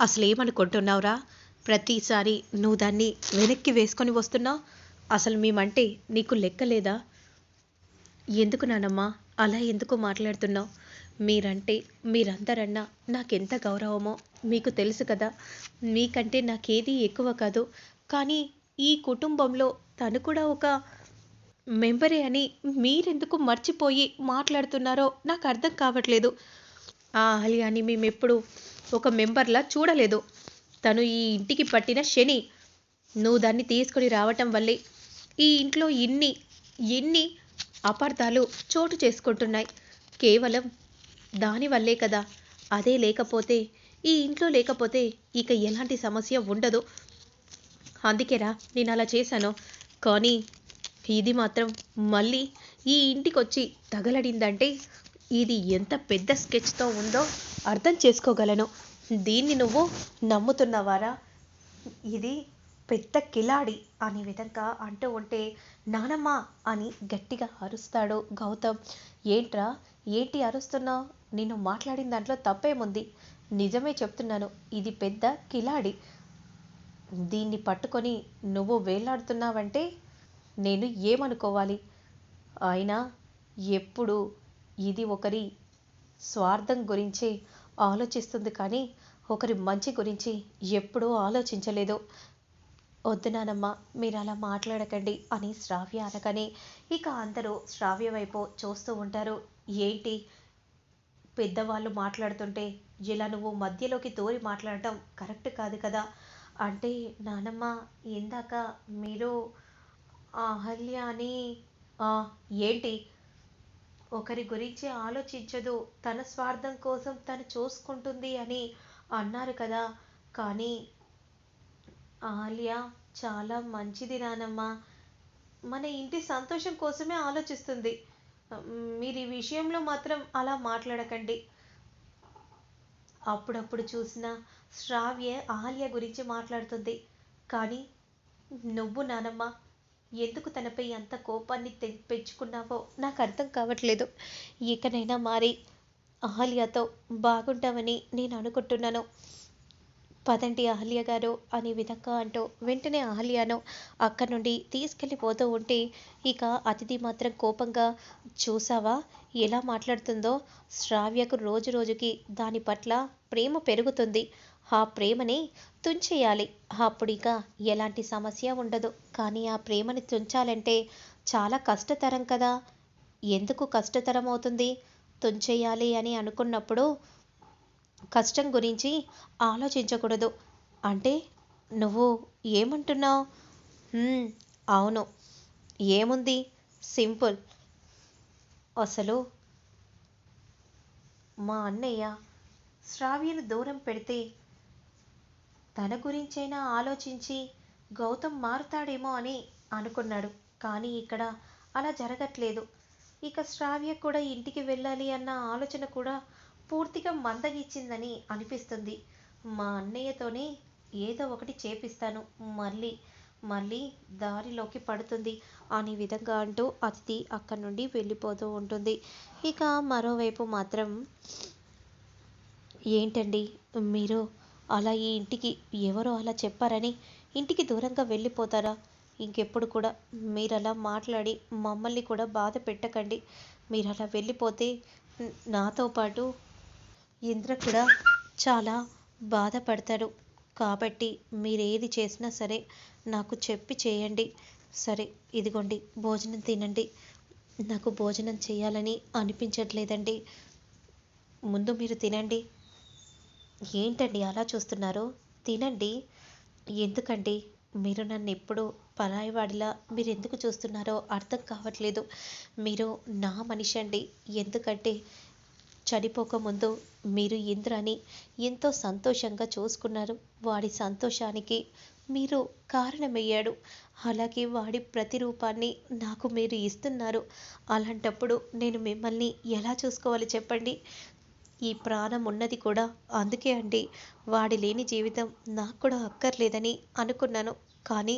అసలు ఏమనుకుంటున్నావురా ప్రతిసారి నువ్వు దాన్ని వెనక్కి వేసుకొని వస్తున్నావు అసలు మేమంటే నీకు లెక్కలేదా ఎందుకు నానమ్మా అలా ఎందుకు మాట్లాడుతున్నావు? మీరంటే మీరందరన్నా నాకెంత గౌరవమో మీకు తెలుసు కదా. మీకంటే నాకేది ఎక్కువ కాదు. కానీ ఈ కుటుంబంలో తను కూడా ఒక మెంబరే అని మీరెందుకు మర్చిపోయి మాట్లాడుతున్నారో నాకు అర్థం కావట్లేదు. ఆ అహల్యాని మేము ఎప్పుడు ఒక మెంబర్లా చూడలేదు. తను ఈ ఇంటికి పట్టిన శని నువ్వు దాన్ని తీసుకొని రావటం వల్లే ఈ ఇంట్లో ఇన్ని ఎన్ని అపార్థాలు చోటు చేసుకుంటున్నాయి. కేవలం దానివల్లే కదా. అదే లేకపోతే ఈ ఇంట్లో లేకపోతే ఇక ఎలాంటి సమస్య ఉండదు. అందుకేరా నేను అలా చేశాను. కానీ ఇది మాత్రం మళ్ళీ ఈ ఇంటికి వచ్చి తగలడిందంటే ఇది ఎంత పెద్ద స్కెచ్తో ఉందో. అర్థం చేసుకోగలను. దీన్ని నువ్వు నమ్ముతున్నవారా? ఇది పెద్ద కిలాడి అనే విధంగా అంటూ ఉంటే నానమ్మ అని గట్టిగా అరుస్తాడు గౌతమ్. ఏంట్రా ఏంటి అరుస్తున్నావు? నేను మాట్లాడిన దాంట్లో తప్పేముంది? నిజమే చెప్తున్నాను ఇది పెద్ద కిలాడి. దీన్ని పట్టుకొని నువ్వు వేలాడుతున్నావంటే నేను ఏమనుకోవాలి? అయినా ఎప్పుడు ఇది ఒకరి స్వార్థం గురించి ఆలోచిస్తుంది కానీ ఒకరి మంచి గురించి ఎప్పుడూ ఆలోచించలేదు. వద్దు నానమ్మ మీరు అలా మాట్లాడకండి అని శ్రావ్య అనగానే ఇక అందరూ శ్రావ్య వైపు చూస్తూ ఉంటారు. ఏంటి? పెద్దవాళ్ళు మాట్లాడుతుంటే ఇలా నువ్వు మధ్యలోకి తోరి మాట్లాడటం కరెక్ట్ కాదు కదా? అంటే నానమ్మ ఇందాక మీరు అహల్య అని ఏంటి? ఒకరి గురించి ఆలోచించదు తన స్వార్థం కోసం తను చూసుకుంటుంది అని అన్నారు కదా. కానీ ఆలియా చాలా మంచిది నానమ్మ. మన ఇంటి సంతోషం కోసమే ఆలోచిస్తుంది. మీరు ఈ విషయంలో మాత్రం అలా మాట్లాడకండి. అప్పుడప్పుడు చూసిన శ్రావ్య ఆలియా గురించి మాట్లాడుతుంది. కానీ నువ్వు నానమ్మ ఎందుకు తనపై అంత కోపాన్ని తె పెంచుకున్నావో నాకు అర్థం కావట్లేదు. ఇకనైనా మారి అహల్యతో బాగుంటామని నేను అనుకుంటున్నాను. పదండి అహల్య గారు అనే విధంగా అంటూ వెంటనే అహల్యను అక్కడి నుండి తీసుకెళ్ళిపోతూ ఉంటే ఇక అతిథి మాత్రం కోపంగా చూసావా? ఎలా మాట్లాడుతుందో? శ్రావ్యకు రోజు రోజుకి దాని పట్ల ప్రేమ పెరుగుతుంది. ఆ ప్రేమని తుంచేయాలి. అప్పుడు ఇక ఎలాంటి సమస్య ఉండదు. కానీ ఆ ప్రేమని తుంచాలంటే చాలా కష్టతరం కదా. ఎందుకు కష్టతరం అవుతుంది? తుంచేయాలి అని అనుకున్నప్పుడు కష్టం గురించి ఆలోచించకూడదు. అంటే నువ్వు ఏమంటున్నావు? అవును. ఏముంది? సింపుల్. అసలు మా అన్నయ్య శ్రావ్యను దూరం పెడితే తన గురించైనా ఆలోచించి గౌతమ్ మారుతాడేమో అని అనుకున్నాడు. కానీ ఇక్కడ అలా జరగట్లేదు. ఇక శ్రావ్య కూడా ఇంటికి వెళ్ళాలి అన్న ఆలోచన కూడా పూర్తిగా మందగిచ్చిందని అనిపిస్తుంది. మా అన్నయ్యతోనే ఏదో ఒకటి చేపిస్తాను. మళ్ళీ మళ్ళీ దారిలోకి పడుతుంది అనే విధంగా అంటూ అతిథి అక్కడి నుండి వెళ్ళిపోతూ ఉంటుంది. ఇక మరోవైపు మాత్రం ఏంటండి మీరు అలా ఈ ఇంటికి ఎవరో అలా చెప్పారని ఇంటికి దూరంగా వెళ్ళిపోతారా? ఇంకెప్పుడు కూడా మీరు అలా మాట్లాడి మమ్మల్ని కూడా బాధ పెట్టకండి. మీరు అలా వెళ్ళిపోతే నాతో పాటు ఇంద్ర కూడా చాలా బాధపడతాడు. కాబట్టి మీరు ఏది చేసినా సరే నాకు చెప్పి చేయండి. సరే ఇదిగోండి భోజనం తినండి. నాకు భోజనం చేయాలని అనిపించట్లేదండి. ముందు మీరు తినండి. ఏంటండి అలా చూస్తున్నారు? తినండి. ఎందుకండి? మీరు నన్ను ఎప్పుడు పరాయివాడిలా మీరు ఎందుకు చూస్తున్నారో అర్థం కావట్లేదు. మీరు నా మనిషి అండి. ఎందుకంటే చనిపోకముందు మీరు ఇంద్రాని ఎంతో సంతోషంగా చూసుకున్నారు. వాడి సంతోషానికి మీరు కారణమయ్యాడు. అలాగే వాడి ప్రతిరూపాన్ని నాకు మీరు ఇస్తున్నారు. అలాంటప్పుడు నేను మిమ్మల్ని ఎలా చూసుకోవాలి చెప్పండి? ఈ ప్రాణం ఉన్నది కూడా అందుకే అండి. వాడి లేని జీవితం నాకు కూడా అక్కర్లేదని అనుకున్నాను. కానీ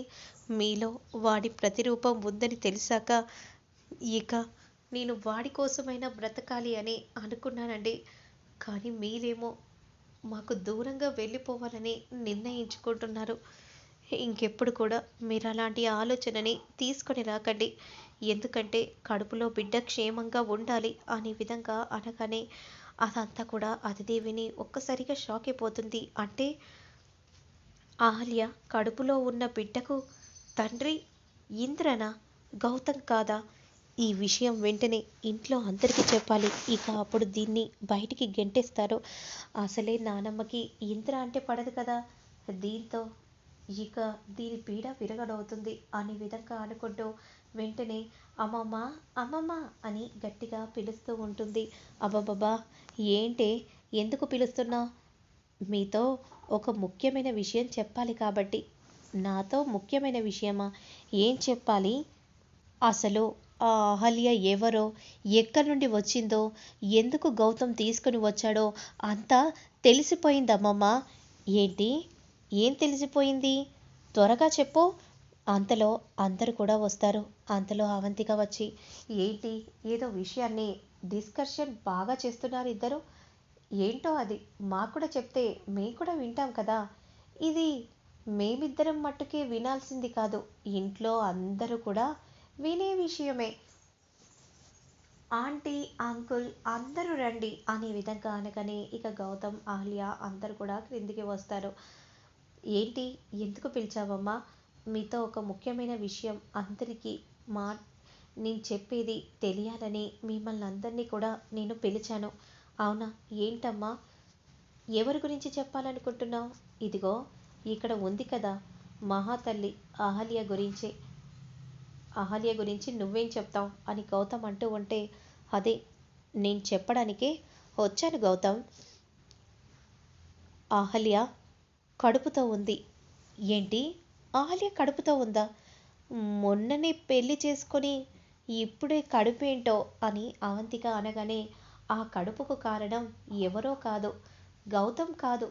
మీలో వాడి ప్రతిరూపం ఉందని తెలిసాక ఇక నేను వాడి కోసమైనా బ్రతకాలి అని అనుకున్నానండి. కానీ మీరేమో మాకు దూరంగా వెళ్ళిపోవాలని నిర్ణయించుకుంటున్నారు. ఇంకెప్పుడు కూడా మీరు అలాంటి ఆలోచనని తీసుకొని రాకండి. ఎందుకంటే కడుపులో బిడ్డ క్షేమంగా ఉండాలి అనే విధంగా అనగానే అదంతా కూడా అతిథి విని ఒక్కసారిగా షాక్ అయిపోతుంది. అంటే ఆహల్య కడుపులో ఉన్న బిడ్డకు తండ్రి ఇంద్రన? గౌతమ్ కాదా? ఈ విషయం వెంటనే ఇంట్లో అందరికీ చెప్పాలి. ఇక అప్పుడు దీన్ని బయటికి గెంటేస్తారు. అసలే నానమ్మకి ఇంద్ర అంటే పడదు కదా? దీంతో ఇక దీని పీడ విరగడవుతుంది అనే విధంగా అనుకుంటూ వెంటనే అమ్మమ్మ అమ్మమ్మ అని గట్టిగా పిలుస్తూ ఉంటుంది. అబ్బబ్బబ్బా ఏంటే ఎందుకు పిలుస్తున్నా? మీతో ఒక ముఖ్యమైన విషయం చెప్పాలి కాబట్టి. నాతో ముఖ్యమైన విషయమా? ఏం చెప్పాలి? అసలు ఆ అహల్య ఎవరో ఎక్కడి నుండి వచ్చిందో ఎందుకు గౌతమ్ తీసుకుని వచ్చాడో అంతా తెలిసిపోయిందమ్మమ్మ ఏంటి? ఏం తెలిసిపోయింది? త్వరగా చెప్పు. అంతలో అందరూ కూడా వస్తారు. అంతలో అవంతిక వచ్చి ఏంటి? ఏదో విషయాన్ని డిస్కషన్ బాగా చేస్తున్నారు ఇద్దరు. ఏంటో అది? మాకు కూడా చెప్తే మేము కూడా వింటాం కదా. ఇది మేమిద్దరం మట్టుకే వినాల్సింది కాదు. ఇంట్లో అందరూ కూడా వినే విషయమే. ఆంటీ అంకుల్ అందరూ రండి అనే విధంగా అనగానే ఇక గౌతమ్ ఆలియా అందరూ కూడా క్రిందికి వస్తారు. ఏంటి? ఎందుకు పిలిచావమ్మా? మీతో ఒక ముఖ్యమైన విషయం అందరికీ మా నేను చెప్పేది తెలియాలని మిమ్మల్ని అందరినీ కూడా నేను పిలిచాను. అవునా? ఏంటమ్మా? ఎవరి గురించి చెప్పాలనుకుంటున్నావు? ఇదిగో ఇక్కడ ఉంది కదా మహాతల్లి అహల్య గురించి. అహల్య గురించి నువ్వేం చెప్తావు? అని గౌతమ్ అంటూ ఉంటే అదే నేను చెప్పడానికే వచ్చాను గౌతమ్. అహల్య కడుపుతో ఉంది. ఏంటి? ఆలియా కడుపుతో ఉందా? మొన్ననే పెళ్ళి చేసుకొని ఇప్పుడే కడుపేంటో అని అవంతిక అనగానే ఆ కడుపుకు కారణం ఎవరో కాదు గౌతమ్ కాదు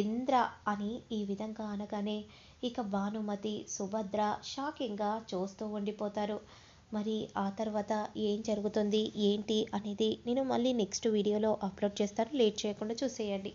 ఇంద్ర అని ఈ విధంగా అనగానే ఇక భానుమతి సుభద్ర షాకింగ్గా చూస్తూ ఉండిపోతారు. మరి ఆ తర్వాత ఏం జరుగుతుంది ఏంటి అనేది నేను మళ్ళీ నెక్స్ట్ వీడియోలో అప్లోడ్ చేస్తాను. లేట్ చేయకుండా చూసేయండి.